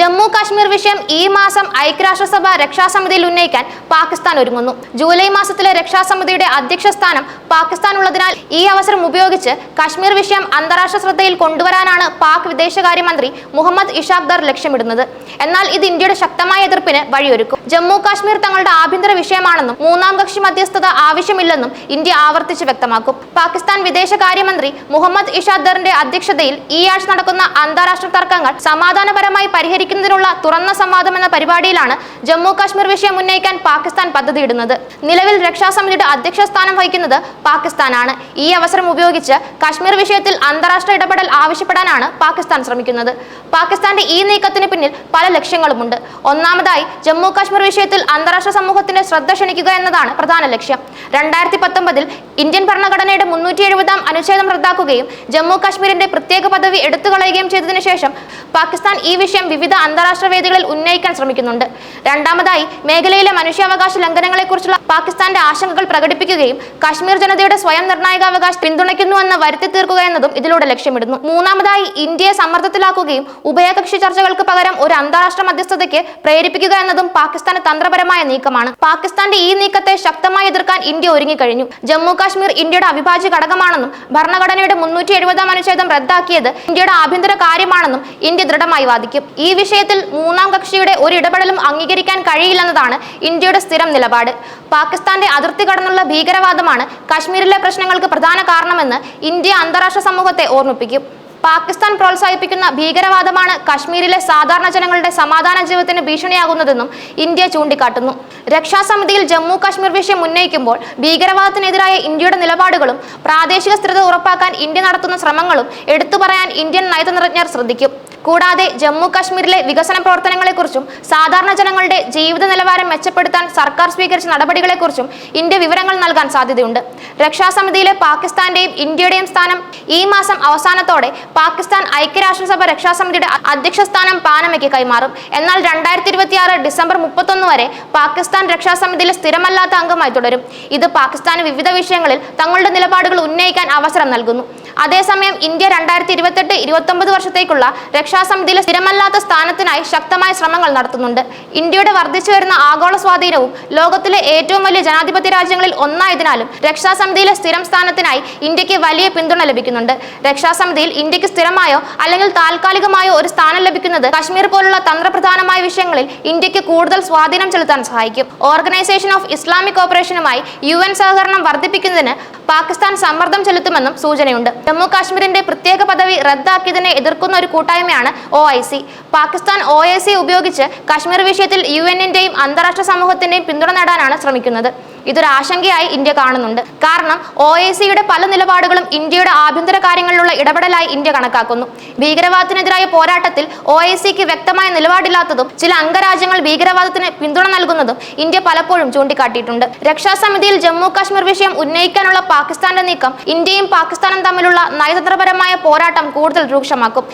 ജമ്മു കാശ്മീർ വിഷയം ഈ മാസം ഐക്യരാഷ്ട്രസഭ രക്ഷാസമിതിയിൽ ഉന്നയിക്കാൻ പാകിസ്ഥാൻ ഒരുങ്ങുന്നു. ജൂലൈ മാസത്തിലെ രക്ഷാസമിതിയുടെ അധ്യക്ഷ സ്ഥാനം പാകിസ്ഥാൻ ഉള്ളതിനാൽ ഈ അവസരം ഉപയോഗിച്ച് കാശ്മീർ വിഷയം അന്താരാഷ്ട്ര ശ്രദ്ധയിൽ കൊണ്ടുവരാനാണ് പാക് വിദേശകാര്യമന്ത്രി മുഹമ്മദ് ഇഷാഖ് ദർ ലക്ഷ്യമിടുന്നത്. എന്നാൽ ഇത് ഇന്ത്യയുടെ ശക്തമായ എതിർപ്പിന് വഴിയൊരുക്കും. ജമ്മു കാശ്മീർ തങ്ങളുടെ ആഭ്യന്തര വിഷയമാണെന്നും മൂന്നാം കക്ഷി മധ്യസ്ഥത ആവശ്യമില്ലെന്നും ഇന്ത്യ ആവർത്തിച്ച് വ്യക്തമാക്കും. പാകിസ്ഥാൻ വിദേശകാര്യമന്ത്രി മുഹമ്മദ് ഇഷാഖ് ദറിന്റെ അധ്യക്ഷതയിൽ ഈ ആഴ്ച നടക്കുന്ന അന്താരാഷ്ട്ര തർക്കങ്ങൾ സമാധാനപരമായി പരിഹരിക്കുന്നതിനുള്ള തുറന്ന സംവാദം എന്ന പരിപാടിയിലാണ് ജമ്മു കാശ്മീർ വിഷയം ഉന്നയിക്കാൻ പാകിസ്ഥാൻ പദ്ധതിയിടുന്നത്. നിലവിൽ രക്ഷാസമിതിയുടെ അധ്യക്ഷ സ്ഥാനം വഹിക്കുന്നത് പാകിസ്ഥാനാണ്. ഈ അവസരം ഉപയോഗിച്ച് കാശ്മീർ വിഷയത്തിൽ അന്താരാഷ്ട്ര ഇടപെടൽ ആവശ്യപ്പെടാനാണ് പാകിസ്ഥാൻ ശ്രമിക്കുന്നത്. പാകിസ്ഥാന്റെ ഈ നീക്കത്തിന് പിന്നിൽ പല ലക്ഷ്യങ്ങളുമുണ്ട്. ഒന്നാമതായി ജമ്മു കാശ്മീർ വിഷയത്തിൽ അന്താരാഷ്ട്ര സമൂഹത്തിന്റെ ശ്രദ്ധ ക്ഷണിക്കുക എന്നതാണ് പ്രധാന ലക്ഷ്യം. രണ്ടായിരത്തി പത്തൊമ്പതിൽ ഇന്ത്യൻ ഭരണഘടനയുടെ മുന്നൂറ്റി എഴുപതാം അനുച്ഛേദം റദ്ദാക്കുകയും ജമ്മു കാശ്മീരിന്റെ പ്രത്യേക പദവി എടുത്തുകളയുകയും ചെയ്തതിനു ശേഷം പാകിസ്ഥാൻ ഈ വിഷയം വിവിധ അന്താരാഷ്ട്ര വേദികളിൽ ഉന്നയിക്കാൻ ശ്രമിക്കുന്നുണ്ട്. രണ്ടാമതായി മേഖലയിലെ മനുഷ്യാവകാശ ലംഘനങ്ങളെക്കുറിച്ചുള്ള പാകിസ്ഥാന്റെ ആശങ്കകൾ പ്രകടിപ്പിക്കുകയും കാശ്മീർ ജനതയുടെ സ്വയം നിർണായകാവകാശം പിന്തുണയ്ക്കുന്നുവെന്ന് വരുത്തി തീർക്കുക എന്നതും ഇതിലൂടെ ലക്ഷ്യമിടുന്നു. മൂന്നാമതായി ഇന്ത്യയെ സമ്മർദ്ദത്തിലാക്കുകയും ഉഭയകക്ഷി ചർച്ചകൾക്ക് പകരം ഒരു അന്താരാഷ്ട്ര മധ്യസ്ഥതയ്ക്ക് പ്രേരിപ്പിക്കുക എന്നതും പാകിസ്ഥാന് തന്ത്രപരമായ നീക്കമാണ്. പാകിസ്ഥാന്റെ ഈ നീക്കത്തെ ശക്തമായി എതിർക്കാൻ ഇന്ത്യ ഒരുങ്ങിക്കഴിഞ്ഞു. ജമ്മു കാശ്മീർ ഇന്ത്യയുടെ അവിഭാജ്യ ഘടകമാണെന്നും ഭരണഘടനയുടെ മുന്നൂറ്റി എഴുപതാം അനുച്ഛേദം റദ്ദാക്കിയത് ഇന്ത്യയുടെ ആഭ്യന്തര കാര്യമാണെന്നും ഇന്ത്യ ദൃഢമായി വാദിക്കും. ഈ വിഷയത്തിൽ മൂന്നാം കക്ഷിയുടെ ഒരു ഇടപെടലും അംഗീകരിക്കാൻ കഴിയില്ലെന്നതാണ് ഇന്ത്യയുടെ സ്ഥിരം നിലപാട്. പാകിസ്ഥാന്റെ അതിർത്തി കടന്നുള്ള ഭീകരവാദമാണ് കാശ്മീരിലെ പ്രശ്നങ്ങൾക്ക് പ്രധാന കാരണമെന്ന് ഇന്ത്യ അന്താരാഷ്ട്ര സമൂഹത്തെ ഓർമ്മിപ്പിക്കും. പാകിസ്ഥാൻ പ്രോത്സാഹിപ്പിക്കുന്ന ഭീകരവാദമാണ് കാശ്മീരിലെ സാധാരണ ജനങ്ങളുടെ സമാധാന ജീവിതത്തിന് ഭീഷണിയാകുന്നതെന്നും ഇന്ത്യ ചൂണ്ടിക്കാട്ടുന്നു. രക്ഷാസമിതിയിൽ ജമ്മു കാശ്മീർ വിഷയം ഉന്നയിക്കുമ്പോൾ ഭീകരവാദത്തിനെതിരായ ഇന്ത്യയുടെ നിലപാടുകളും പ്രാദേശിക സ്ഥിരത ഉറപ്പാക്കാൻ ഇന്ത്യ നടത്തുന്ന ശ്രമങ്ങളും എടുത്തു പറയാൻ ഇന്ത്യൻ നയതന്ത്രജ്ഞർ ശ്രദ്ധിക്കും. കൂടാതെ ജമ്മു കാശ്മീരിലെ വികസന പ്രവർത്തനങ്ങളെക്കുറിച്ചും സാധാരണ ജനങ്ങളുടെ ജീവിത നിലവാരം മെച്ചപ്പെടുത്താൻ സർക്കാർ സ്വീകരിച്ച നടപടികളെക്കുറിച്ചും ഇന്ത്യ വിവരങ്ങൾ നൽകാൻ സാധ്യതയുണ്ട്. രക്ഷാസമിതിയിലെ പാകിസ്ഥാന്റെയും ഇന്ത്യയുടെയും സ്ഥാനം ഈ മാസം അവസാനത്തോടെ പാകിസ്ഥാൻ ഐക്യരാഷ്ട്രസഭ രക്ഷാസമിതിയുടെ അധ്യക്ഷ സ്ഥാനം പാനമയ്ക്ക് കൈമാറും. എന്നാൽ രണ്ടായിരത്തി ഇരുപത്തിയാറ് ഡിസംബർ മുപ്പത്തൊന്ന് വരെ പാകിസ്ഥാൻ രക്ഷാസമിതിയിലെ സ്ഥിരമല്ലാത്ത അംഗമായി തുടരും. ഇത് പാകിസ്ഥാന് വിവിധ വിഷയങ്ങളിൽ തങ്ങളുടെ നിലപാടുകൾ ഉന്നയിക്കാൻ അവസരം നൽകുന്നു. അതേസമയം ഇന്ത്യ രണ്ടായിരത്തി ഇരുപത്തെട്ട് ഇരുപത്തൊമ്പത് വർഷത്തേക്കുള്ള രക്ഷാസമിതിയിലെ സ്ഥിരമല്ലാത്ത സ്ഥാനത്തിനായി ശക്തമായ ശ്രമങ്ങൾ നടത്തുന്നുണ്ട്. ഇന്ത്യയുടെ വർദ്ധിച്ചു വരുന്ന ആഗോള സ്വാധീനവും ലോകത്തിലെ ഏറ്റവും വലിയ ജനാധിപത്യ രാജ്യങ്ങളിൽ ഒന്നായതിനാലും രക്ഷാസമിതിയിലെ സ്ഥിരം സ്ഥാനത്തിനായി ഇന്ത്യയ്ക്ക് വലിയ പിന്തുണ ലഭിക്കുന്നുണ്ട്. രക്ഷാസമിതിയിൽ ഇന്ത്യയ്ക്ക് സ്ഥിരമായോ അല്ലെങ്കിൽ താൽക്കാലികമായോ ഒരു സ്ഥാനം ലഭിക്കുന്നത് കശ്മീർ പോലുള്ള തന്ത്രപ്രധാനമായ വിഷയങ്ങളിൽ ഇന്ത്യയ്ക്ക് കൂടുതൽ സ്വാധീനം ചെലുത്താൻ സഹായിക്കും. ഓർഗനൈസേഷൻ ഓഫ് ഇസ്ലാമിക് ഓപ്പറേഷനുമായി യു സഹകരണം വർദ്ധിപ്പിക്കുന്നതിന് പാകിസ്ഥാൻ സമ്മർദ്ദം ചെലുത്തുമെന്നും സൂചനയുണ്ട്. ജമ്മു കാശ്മീരിന്റെ പ്രത്യേക പദവി റദ്ദാക്കിയതിനെ എതിർക്കുന്ന ഒരു കൂട്ടായ്മയാണ് O I C Pakistan O I C ഉപയോഗിച്ച് കാശ്മീർ വിഷയത്തിൽ യു എന്നിന്റെയും അന്താരാഷ്ട്ര സമൂഹത്തിന്റെയും പിന്തുണ നേടാനാണ് ശ്രമിക്കുന്നത്. ഇതൊരു ആശങ്കയായി ഇന്ത്യ കാണുന്നുണ്ട്. കാരണം ഒ എ സിയുടെ പല നിലപാടുകളും ഇന്ത്യയുടെ ആഭ്യന്തര കാര്യങ്ങളിലുള്ള ഇടപെടലായി ഇന്ത്യ കണക്കാക്കുന്നു. ഭീകരവാദത്തിനെതിരായ പോരാട്ടത്തിൽ ഒ എ സിക്ക് വ്യക്തമായ നിലപാടില്ലാത്തതും ചില അംഗരാജ്യങ്ങൾ ഭീകരവാദത്തിന് പിന്തുണ നൽകുന്നതും ഇന്ത്യ പലപ്പോഴും ചൂണ്ടിക്കാട്ടിയിട്ടുണ്ട്. രക്ഷാസമിതിയിൽ ജമ്മു കാശ്മീർ വിഷയം ഉന്നയിക്കാനുള്ള പാകിസ്ഥാന്റെ നീക്കം ഇന്ത്യയും പാകിസ്ഥാനും തമ്മിലുള്ള നയതന്ത്രപരമായ പോരാട്ടം കൂടുതൽ രൂക്ഷമാക്കും.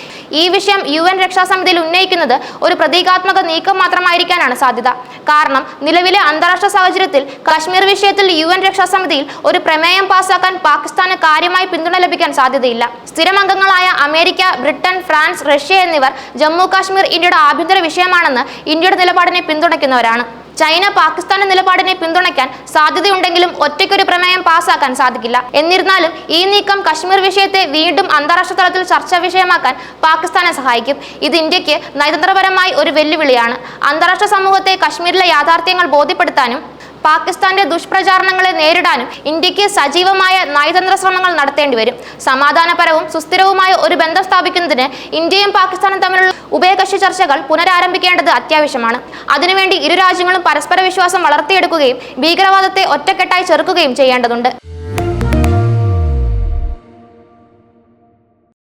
ഈ വിഷയം യു എൻ രക്ഷാസമിതിയിൽ ഉന്നയിക്കുന്നത് ഒരു പ്രതീകാത്മക നീക്കം മാത്രമായിരിക്കാനാണ് സാധ്യത. കാരണം നിലവിലെ അന്താരാഷ്ട്ര സാഹചര്യത്തിൽ കാശ്മീർ വിഷയത്തിൽ യു എൻ രക്ഷാസമിതിയിൽ ഒരു പ്രമേയം പാസാക്കാൻ പാകിസ്ഥാന് കാര്യമായി പിന്തുണ ലഭിക്കാൻ സാധ്യതയില്ല. സ്ഥിരം അംഗങ്ങളായ അമേരിക്ക ബ്രിട്ടൻ ഫ്രാൻസ് റഷ്യ എന്നിവർ ജമ്മു കാശ്മീർ ഇന്ത്യയുടെ ആഭ്യന്തര വിഷയമാണെന്ന് ഇന്ത്യയുടെ നിലപാടിനെ പിന്തുണയ്ക്കുന്നവരാണ്. ചൈന പാകിസ്ഥാന്റെ നിലപാടിനെ പിന്തുണയ്ക്കാൻ സാധ്യതയുണ്ടെങ്കിലും ഒറ്റയ്ക്കൊരു പ്രമേയം പാസാക്കാൻ സാധിക്കില്ല. എന്നിരുന്നാലും ഈ നീക്കം കശ്മീർ വിഷയത്തെ വീണ്ടും അന്താരാഷ്ട്ര തലത്തിൽ ചർച്ചാ വിഷയമാക്കാൻ പാകിസ്ഥാനെ സഹായിക്കും. ഇത് ഇന്ത്യയ്ക്ക് നയതന്ത്രപരമായി ഒരു വെല്ലുവിളിയാണ്. അന്താരാഷ്ട്ര സമൂഹത്തെ കശ്മീരിലെ യാഥാർത്ഥ്യങ്ങൾ ബോധ്യപ്പെടുത്താനും പാകിസ്ഥാന്റെ ദുഷ്പ്രചാരണങ്ങളെ നേരിടാനും ഇന്ത്യയ്ക്ക് സജീവമായ നയതന്ത്ര ശ്രമങ്ങൾ നടത്തേണ്ടി വരും. സമാധാനപരവും സുസ്ഥിരവുമായ ഒരു ബന്ധം സ്ഥാപിക്കുന്നതിന് ഇന്ത്യയും പാകിസ്ഥാനും തമ്മിലുള്ള ഉഭയകക്ഷി ചർച്ചകൾ പുനരാരംഭിക്കേണ്ടത് അത്യാവശ്യമാണ്. അതിനുവേണ്ടി ഇരു രാജ്യങ്ങളും പരസ്പര വിശ്വാസം വളർത്തിയെടുക്കുകയും ഭീകരവാദത്തെ ഒറ്റക്കെട്ടായി ചെറുക്കുകയും ചെയ്യേണ്ടതുണ്ട്.